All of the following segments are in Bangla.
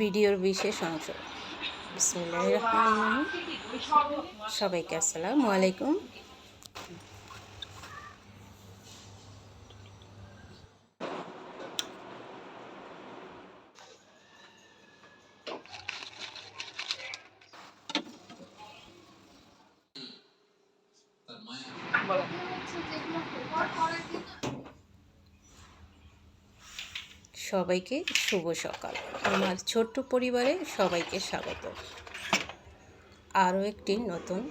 ভিডিওর বিশেষ অংশ। সবাইকে আসসালামু আলাইকুম। সবাইকে শুভ সকাল। আমার ছোট্ট পরিবারে সবাইকে স্বাগত। আরও একটি নতুন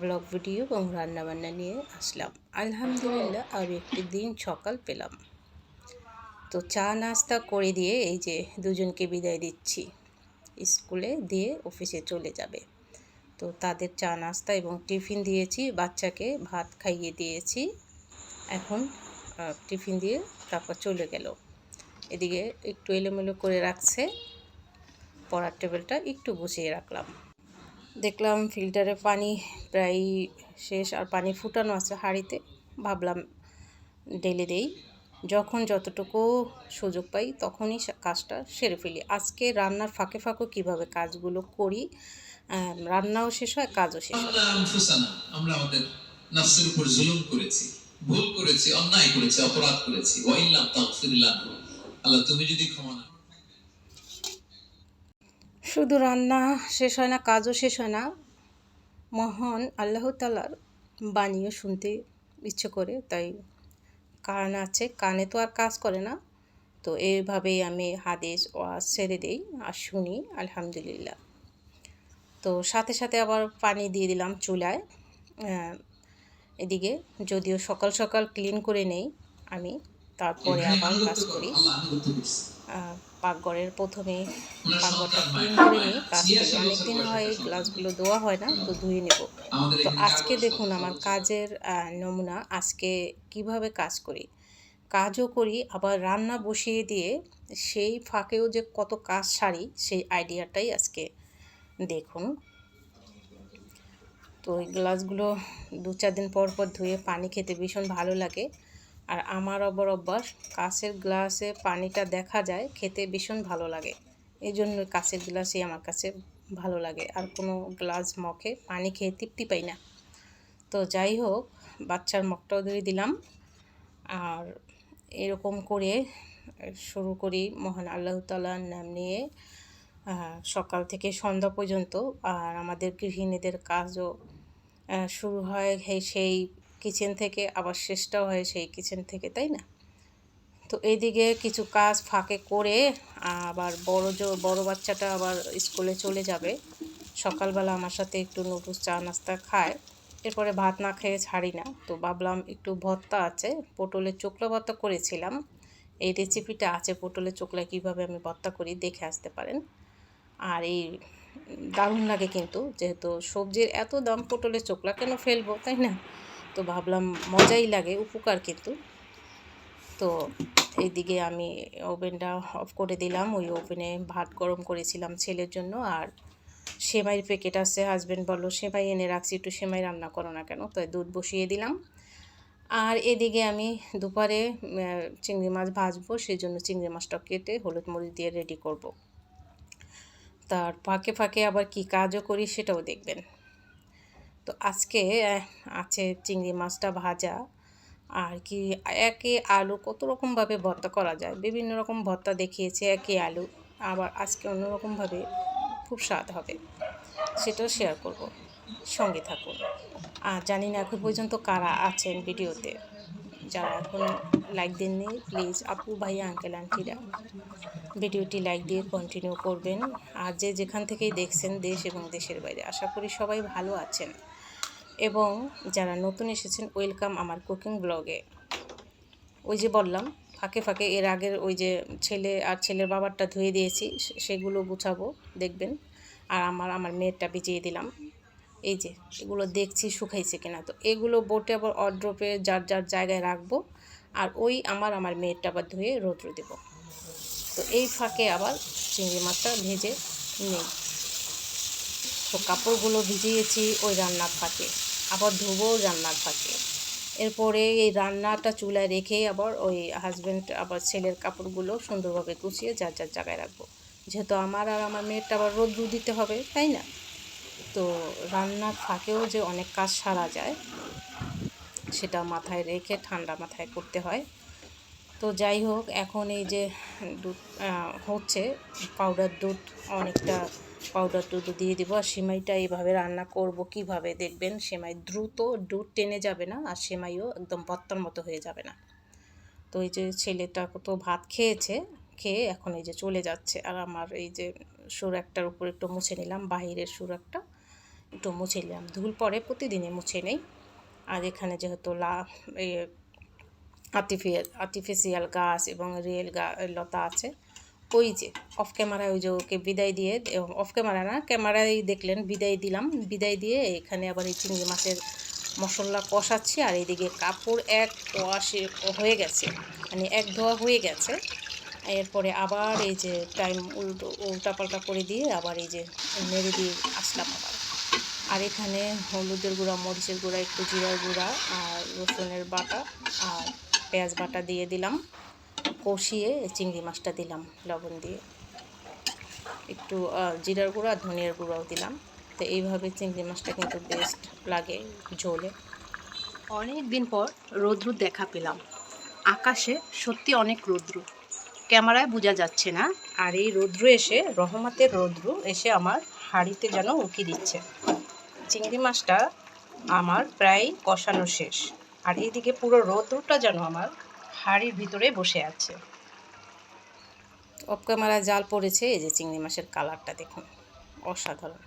ব্লগ ভিডিও এবং রান্নাবান্না নিয়ে আসলাম। আলহামদুলিল্লাহ, আরও একটি দিন সকাল পেলাম। তো চা নাস্তা করে দিয়ে এই যে দুজনকে বিদায় দিচ্ছি। স্কুলে দিয়ে অফিসে চলে যাবে। তো তাদের চা নাস্তা এবং টিফিন দিয়েছি, বাচ্চাকে ভাত খাইয়ে দিয়েছি। এখন টিফিন দিয়ে তারপর চলে গেল। এদিকে একটু এলোমেলো করে রাখছে। পড়ার টেবিলটা একটু গুছিয়ে রাখলাম। দেখলাম ফিল্টারে পানি প্রায় শেষ আর পানি ফুটানো আছে হাঁড়িতে। ভাবলাম ঢেলে দেই। যখন যতটুকু সুযোগ পাই তখনই কাজটা সেরে ফেলি। আজকে রান্নার ফাঁকে ফাঁকে কীভাবে কাজগুলো করি রান্নাও শেষ হয়, কাজও শেষ হয়। আমরা আমাদের নফসের উপর জুলুম করেছি, ভুল করেছি, অন্যায় করেছি, অপরাধ করেছি। তাগফিরিল্লাহ। আল্লাহ, তুমি যদি ক্ষমা না শুধু রান্না শেষ হয় না, কাজও শেষ হয় না। মহান আল্লাহ তালার বাণীও শুনতে ইচ্ছে করে, তাই কান আছে, কানে তো আর কাজ করে না। তো এইভাবেই আমি হাদিস ওয়াজ ছেড়ে দিই আর শুনি, আলহামদুলিল্লাহ। তো সাথে সাথে আবার পানি দিয়ে দিলাম চুলায়। এদিকে যদিও সকাল সকাল ক্লিন করে নেই আমি তারপরে আবার কাজ করি পাকঘরের প্রথমে পাকঘরটা ক্লিন করে নিই। কাজ অনেকদিন হয় গ্লাসগুলো ধোয়া হয় না তো ধুয়ে নেব। তো আজকে দেখুন আমার কাজের নমুনা। আজকে কীভাবে কাজ করি? কাজও করি আবার রান্না বসিয়ে দিয়ে সেই ফাঁকেও যে কত কাজ সারি সেই আইডিয়াটাই আজকে দেখুন। তো ওই গ্লাসগুলো দু চার দিন পর পর ধুয়ে পানি খেতে ভীষণ ভালো লাগে। আর আমার অবর অভ্যাস, কাঁচের গ্লাসে পানিটা দেখা যায়, খেতে ভীষণ ভালো লাগে। এই জন্য কাঁচের গ্লাসই আমার কাছে ভালো লাগে। আর কোনো গ্লাস মগে পানি খেয়ে তৃপ্তি পাই না। তো যাই হোক, বাচ্চার মগটাও ধরে দিলাম। আর এরকম করে শুরু করি মহান আল্লাহ তালার নাম নিয়ে। সকাল থেকে সন্ধ্যা পর্যন্ত। আর আমাদের গৃহিণীদের কাজও শুরু হয় সেই কিচেন থেকে আবার শেষটাও হয় সেই কিচেন থেকে, তাই না? তো এইদিকে কিছু কাজ ফাঁকে করে আবার বড় জো, বড় বাচ্চাটা আবার স্কুলে চলে যাবে। সকালবেলা আমার সাথে একটু নুডলস, চা, নাস্তা খায়। এরপরে ভাত না খেয়ে ছাড়ি না। তো ভাবলাম একটু ভর্তা আছে, পটলের চোকলা ভর্তা করেছিলাম। এই রেসিপিটা আছে পটলের চোকলা কীভাবে আমি ভর্তা করি দেখে আসতে পারেন। আর এই দারুণ লাগে কিন্তু, যেহেতু সবজির এত দাম পটলের চোকলা কেন ফেলব, তাই না? তো ভাবলাম মজাই লাগে, উপকার কিন্তু। তো এইদিকে আমি ওভেনটা অফ করে দিলাম, ওই ওভেনে ভাত গরম করেছিলাম ছেলের জন্য, আর সেমাইয়ের প্যাকেট আছে হাজব্যান্ড বলল, সেমাই এনে রাখছি, একটু সেমাই রান্না করো না কেন? তাই দুধ বসিয়ে দিলাম। আর এদিকে আমি দুপুরে চিংড়ি মাছ ভাজবো সেই জন্য চিংড়ি মাছটা কেটে হলুদ মরিচ দিয়ে রেডি করব। তার ফাঁকে ফাঁকে আবার কি কাজও করি সেটাও দেখবেন। তো আজকে আছে চিংড়ি মাছটা ভাজা। আর কি, একে আলু কত রকমভাবে ভর্তা করা যায়? বিভিন্ন রকম ভর্তা দেখিয়েছে একই আলু। আবার আজকে অন্যরকমভাবে খুব স্বাদ হবে। সেটাও শেয়ার করব। সঙ্গে থাকুন। আর জানি না এখন পর্যন্ত কারা আছেন ভিডিওতে। যারা এখন লাইক দেননি প্লিজ আপু, ভাই আঙ্কেল আন্টিরা ভিডিওটি লাইক দিয়ে কন্টিনিউ করবেন। আর যে যেখান থেকেই দেখছেন, দেশ এবং দেশের বাইরে, আশা করি সবাই ভালো আছেন। এবং যারা নতুন এসেছেন, ওয়েলকাম আমার কুকিং ব্লগে। ওই যে বললাম, ফাঁকে ফাঁকে এর আগের ওই যে ছেলে আর ছেলের বাবারটা ধুয়ে দিয়েছি সেগুলো গুছাবো, দেখবেন। আর আমার আমার মেয়েরটা ভিজিয়ে দিলাম। এই যে, এগুলো দেখছি শুকাইছে কিনা। তো এগুলো বোটে আবার অড্রপে যার যার জায়গায় রাখব, আর ওই আমার আমার মেয়েরটা আবার ধুয়ে রৌদ্র দেবো। তো এই ফাঁকে আবার চিংড়ি মাছটা ভেজে নেই। তো কাপড়গুলো ভিজিয়েছি ওই রান্নার ফাঁকে। আবার ধুবো রান্নার ফাঁকে। এরপরে এই রান্নাটা চুলায় রেখে আবার ওই হাজব্যান্ড আবার ছেলের কাপড়গুলো সুন্দরভাবে গুছিয়ে যার যার জায়গায় রাখব। যেহেতু আমার আর আমার মেয়েরটা আবার রোদ্রু দিতে হবে, তাই না? তো রান্নার ফাঁকেও যে অনেক কাজ সারা যায়, সেটা মাথায় রেখে ঠান্ডা মাথায় করতে হয়। তো যাই হোক, এখন এই যে দুধ হচ্ছে পাউডার দুধ অনেকটা পাউডার দুধ দিয়ে দেবো। আর সেমাইটা এইভাবে রান্না করব কীভাবে দেখবেন? সেমাই দ্রুত দুধ টেনে যাবে না আর সেমাইও একদম ভর্তার মতো হয়ে যাবে না। তো এই যে ছেলেটা তো ভাত খেয়েছে, খেয়ে এখন এই যে চলে যাচ্ছে। আর আমার এই যে সুরাকটার উপর একটু মুছে নিলাম, বাহিরের সুরাকটা একটু মুছে নিলাম। ধুল পরে প্রতিদিনই মুছে নেই। আর এখানে যেহেতু লা আর্টিফিয়াল আর্টিফিশিয়াল গাছ এবং রিয়েল গা লতা আছে ওই যে অফ ক্যামেরায় ওই যে ওকে বিদায় দিয়ে অফ ক্যামেরা না ক্যামেরায় দেখলেন, বিদায় দিলাম। বিদায় দিয়ে এখানে আবার এই চিংড়ি মাছের মশলা কষাচ্ছি, আর এইদিকে কাপড় এক ওয়াশে হয়ে গেছে। মানে এক ধোয়া হয়ে গেছে। এরপরে আবার এই যে টাইম উল্টো, উল্টাপাল্টা করে দিয়ে আবার এই যে মেরে দিয়ে আসলাম আবার। আর এখানে হলুদের গুঁড়া, মরিচের গুঁড়া, একটু জিরার গুঁড়া, আর রসুনের বাটা, আর পেঁয়াজ বাটা দিয়ে দিলাম। কষিয়ে চিংড়ি মাছটা দিলাম, লবণ দিয়ে। একটু জিরার গুঁড়ো আর ধনিয়ার গুঁড়াও দিলাম। তো এইভাবে চিংড়ি মাছটা কিন্তু বেস্ট লাগে ঝোলে। অনেক দিন পর রৌদ্র দেখা পেলাম। আকাশে সত্যি অনেক রৌদ্র। ক্যামেরায় বোঝা যাচ্ছে না। আর এই রৌদ্র এসে, রহমতের রৌদ্র এসে আমার হাঁড়িতে যেন উঁকি দিচ্ছে। চিংড়ি মাছটা আমার প্রায় কষানো শেষ। আর এইদিকে পুরো রৌদ্রটা যেন আমার হাঁড়ির ভিতরে বসে আছে। অফ ক্যামেরায় জাল পড়েছে, এই যে চিংড়ি মাছের কালারটা দেখুন, অসাধারণ।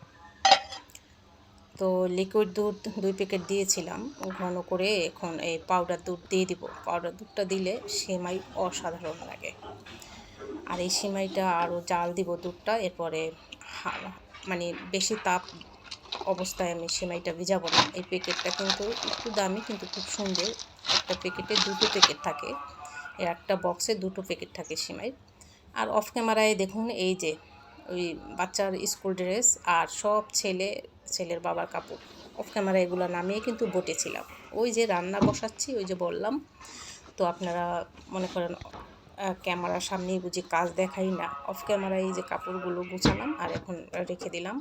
তো লিকুইড দুধ দুই প্যাকেট দিয়েছিলাম, ঘন করে এখন এই পাউডার দুধ দিয়ে দিব। পাউডার দুধটা দিলে সেমাই অসাধারণ লাগে। আর এই সেমাইটা আরও জাল দিব দুধটা, এরপরে মানে বেশি তাপ অবস্থায় আমি সেমাইটা ভিজাবো না। এই প্যাকেটটা কিন্তু একটু দামি, কিন্তু খুব সুন্দর। একটা প্যাকেটে দুটো প্যাকেট থাকে। একটা বক্সে দুটো প্যাকেট থাকে সিমাই। আর অফ ক্যামেরায় দেখুন, এই যে, ওই বাচ্চার স্কুল ড্রেস আর সব ছেলে, ছেলের বাবার কাপড়। অফ ক্যামেরা এগুলো নামিয়ে কিন্তু বটেছিলাম। ওই যে রান্না বসাচ্ছি, ওই যে বললাম। তো আপনারা মনে করেন ক্যামেরার সামনেই বুঝি কাজ দেখাই না। অফ ক্যামেরায় এই যে কাপড়গুলো গুছালাম আর এখন রেখে দিলাম।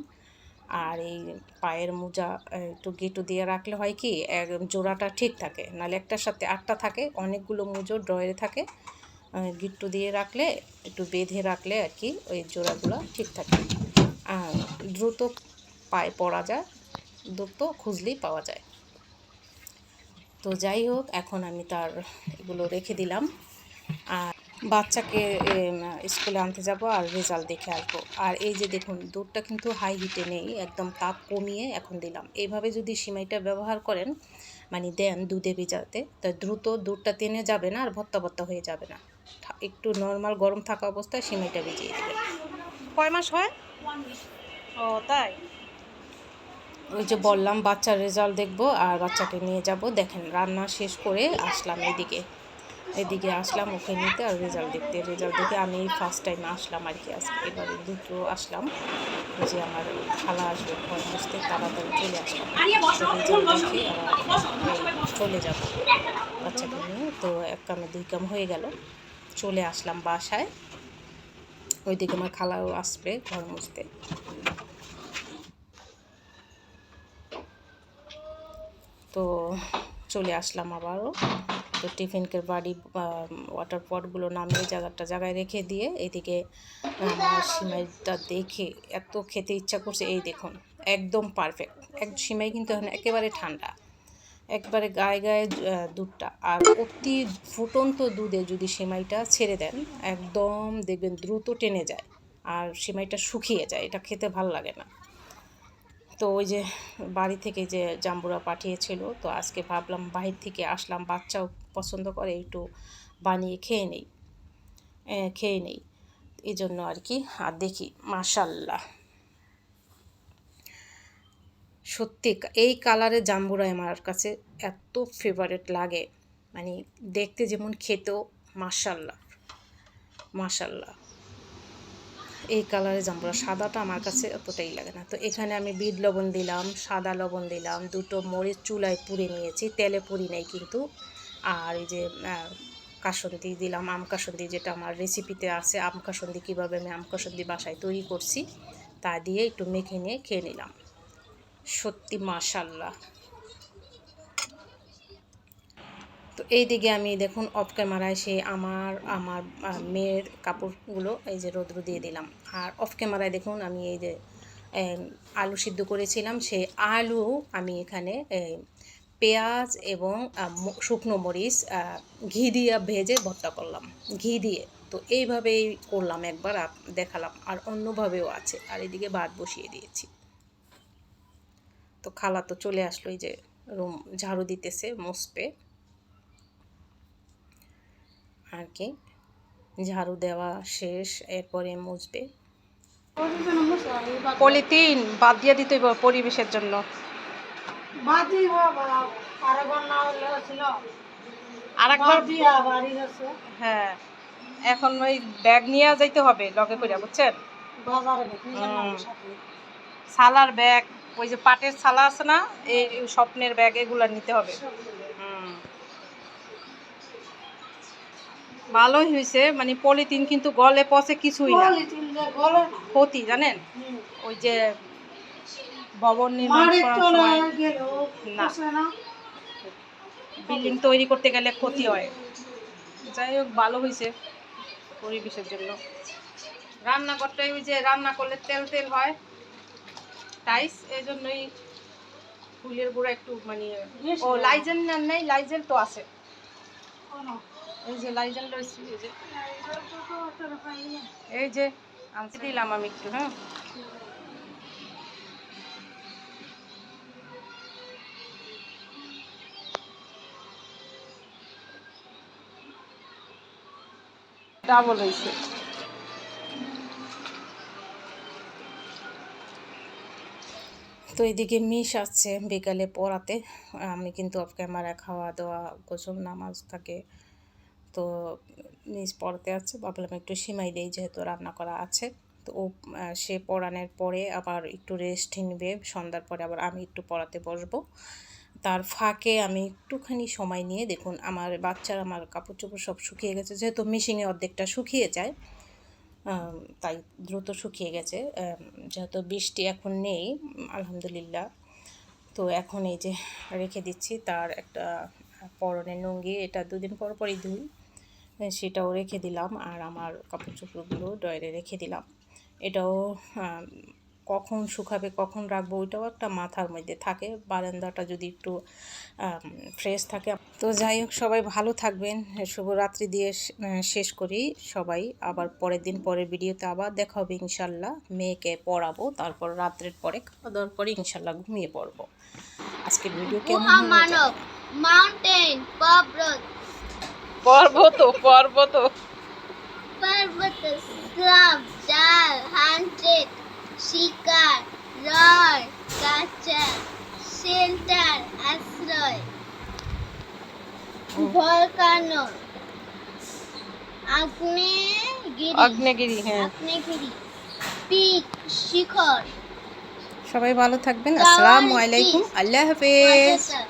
আর এই পায়ের মোজা একটু গেটু দিয়ে রাখলে হয় কি এক জোড়াটা ঠিক থাকে। নাহলে একটার সাথে আটটা থাকে, অনেকগুলো মুজো ড্রয়ারে থাকে। গিট্টু দিয়ে রাখলে, একটু বেঁধে রাখলে আর কি, ওই জোড়াগুলো ঠিক থাকে। আর দ্রুত পায়ে পরা যায়, দ্রুত খুঁজলেই পাওয়া যায়। তো যাই হোক, এখন আমি তার এগুলো রেখে দিলাম। আর বাচ্চাকে স্কুলে আনতে যাব আর রেজাল্ট দেখে আসব। আর এই যে দেখুন, দুধটা কিন্তু হাই হিটে নেই, একদম তাপ কমিয়ে এখন দিলাম। এইভাবে যদি সিমাইটা ব্যবহার করেন মানে দেন দুধে ভিজাতে, তা দ্রুত দুধটা টেনে যাবে না আর ভত্তা ভত্তা হয়ে যাবে না। একটু নর্মাল গরম থাকা অবস্থায় সিমাইটা ভিজিয়ে দেবেন। কয় মাস হয়? ও, তাই? ওই যে বললাম, বাচ্চার রেজাল্ট দেখব আর বাচ্চাকে নিয়ে যাব। দেখেন, রান্না শেষ করে আসলাম এদিকে। এদিকে আসলাম ওকে নিতে আর রেজাল্ট দেখতে। রেজাল্ট দেখে আমি ফার্স্ট টাইম আসলাম আর কি আজকে। এবারে দুটো আসলাম। যে আমার খালা আসবে ঘর বসতে তাড়াতাড়ি চলে আসলাম। রেজাল্ট দেখে চলে যাব বাচ্চাকে নিয়ে। তো এক কামে দুই কাম হয়ে গেল। চলে আসলাম বাসায়। ওইদিকে আমার খালাও আসবে ঘর মুছতে। তো চলে আসলাম আবারও। তো টিফিনকে বাড়ি ওয়াটার পটগুলো নামিয়ে জায়গাটা জায়গায় রেখে দিয়ে এদিকে সিমাইটা দেখে এত খেতে ইচ্ছা করছে। এই দেখুন, একদম পারফেক্ট এক, সিমাই কিন্তু এখন একেবারে ঠান্ডা। একবারে গায়ে গায়ে দুধটা। আর অতি ফুটন্ত দুধে যদি সিমাইটা ছেড়ে দেন, একদম দেখবেন দ্রুত টেনে যায়। আর সিমাইটা শুকিয়ে যায়, এটা খেতে ভালো লাগে না। তো ওই যে বাড়ি থেকে যে জাম্বুরা পাঠিয়েছিল, তো আজকে ভাবলাম বাহির থেকে আসলাম, বাচ্চাও পছন্দ করে, একটু বানিয়ে খেয়ে নেই খেয়ে নেই এই জন্য আর কি। আর দেখি মাশাল্লাহ সত্যি, এই কালারের জাম্বুরা আমার কাছে এত ফেভারেট লাগে। মানে দেখতে যেমন খেতেও মাশাল্লাহ মাশাল্লাহ এই কালারের জাম্বুরা সাদাটা আমার কাছে অতটাই লাগে না। তো এখানে আমি বিট লবণ দিলাম, সাদা লবণ দিলাম, দুটো মরিচ চুলায় পুড়ে নিয়েছি, তেলে পুরি নেই কিন্তু। আর এই যে কাসন্দি দিলাম, আম কাসন্দি যেটা আমার রেসিপিতে আছে, আম কাসন্দি কীভাবে আমি আম কাসন্দি বাসায় তৈরি করছি, তা দিয়ে একটু মেখে নিয়ে খেয়ে নিলাম। সত্যি মাশাল্লাহ তো এই দিকে আমি দেখুন অফ ক্যামেরায় সে আমার আমার মেয়ের কাপড়গুলো এই যে রৌদ্র দিয়ে দিলাম। আর অফ ক্যামেরায় দেখুন আমি এই যে আলু সিদ্ধ করেছিলাম। সেই আলু আমি এখানে পেঁয়াজ এবং শুকনো মরিচ ঘি দিয়ে ভেজে ভর্তা করলাম। ঘি দিয়ে। তো এইভাবেই করলাম একবার দেখালাম। আর অন্যভাবেও আছে। আর এদিকে ভাত বসিয়ে দিয়েছি। তো খালা তো চলে আসলো এই যে রুম ঝাড়ু দিতেছে মুসপে আর কি। ঝাড়ু দেওয়া শেষ এরপরে মুছবে। পলিথিন বাদ দিয়ে দিতে হইব পরিবেশের জন্য। হ্যাঁ এখন ওই ব্যাগ নিয়ে যাইতে হবে লগে করে বুঝছেন? সালার ব্যাগ ওই যে পাটের সালা আছে না এই এই স্বপ্নের ব্যাগ এগুলো নিতে হবে। ভালোই হয়েছে মানে পলিথিন কিন্তু গলে পচে কিছুই না। ক্ষতি জানেন? ওই যে ভবন নির্মাণ করার সময় না। বিল্ডিং তৈরি করতে গেলে ক্ষতি হয়। যাই হোক ভালো হয়েছে পরিবেশের জন্য। রান্নাঘরটাই ওই যে রান্না করলে তেল তেল হয়। টাইস এই জন্যই ফুলের গুঁড়া একটু মানে ও লাইজেন নেই লাইজেল তো আছে। এই যে লাইজেল এই যে। এই যে, আনতে দিলাম আমি একটু হ্যাঁ। তো এদিকে মিশ আসছে বিকালে পড়াতে। আমি কিন্তু অফ ক্যামেরা খাওয়া দাওয়া গোসল, নামাজ থাকে। তো নিজ পড়াতে আছে। ভাবলাম একটু সিমাই দেই যেহেতু রান্না করা আছে। তো ও সে পড়ানোর পরে আবার একটু রেস্ট নেবে। সন্ধ্যার পরে আবার আমি একটু পড়াতে বসবো। তার ফাঁকে আমি একটুখানি সময় নিয়ে দেখুন, আমার বাচ্চার আমার কাপড় চোপড় সব শুকিয়ে গেছে। যেহেতু মিশিংয়ে অর্ধেকটা শুকিয়ে যায় তাই দ্রুত শুকিয়ে গেছে। যেহেতু বৃষ্টি এখন নেই, আলহামদুলিল্লাহ। তো এখন এই যে রেখে দিচ্ছি, তার একটা পরনের লুঙ্গি, এটা দুদিন পর পরই ধুই। সেটাও রেখে দিলাম আর আমার কাপড় চোপড়গুলো ডয়ারে রেখে দিলাম। এটাও কখন শুকাবে, কখন রাখব, ওইটাও একটা মাথার মধ্যে থাকে। বারান্দাটা যদি একটু ফ্রেশ থাকে। তো যাই হোক, সবাই ভালো থাকবেন। শুভরাত্রি দিয়ে শেষ করি সবাই। আবার পরের দিন পরের ভিডিওতে আবার দেখা হবে ইনশাল্লাহ। মেয়েকে পড়াবো, তারপর রাত্রের পরে খাওয়া দাওয়ার পরে ইনশাল্লাহ ঘুমিয়ে পড়ব। আজকের ভিডিও কেমন মাউন্টেন পর্বত পর্বত। পর্বত স্লাম ডাল হান্ড্রেড শিকার রয় কাঁচা সেন্টার আশ্রয় ভলকানো আগ্নেয়গিরি আগ্নেয়গিরি হ্যাঁ। আগ্নেয়গিরি পিক শিখর। সবাই ভালো থাকবেন। আসসালামু আলাইকুম। আল্লাহ হাফেজ। মাদ্রাসা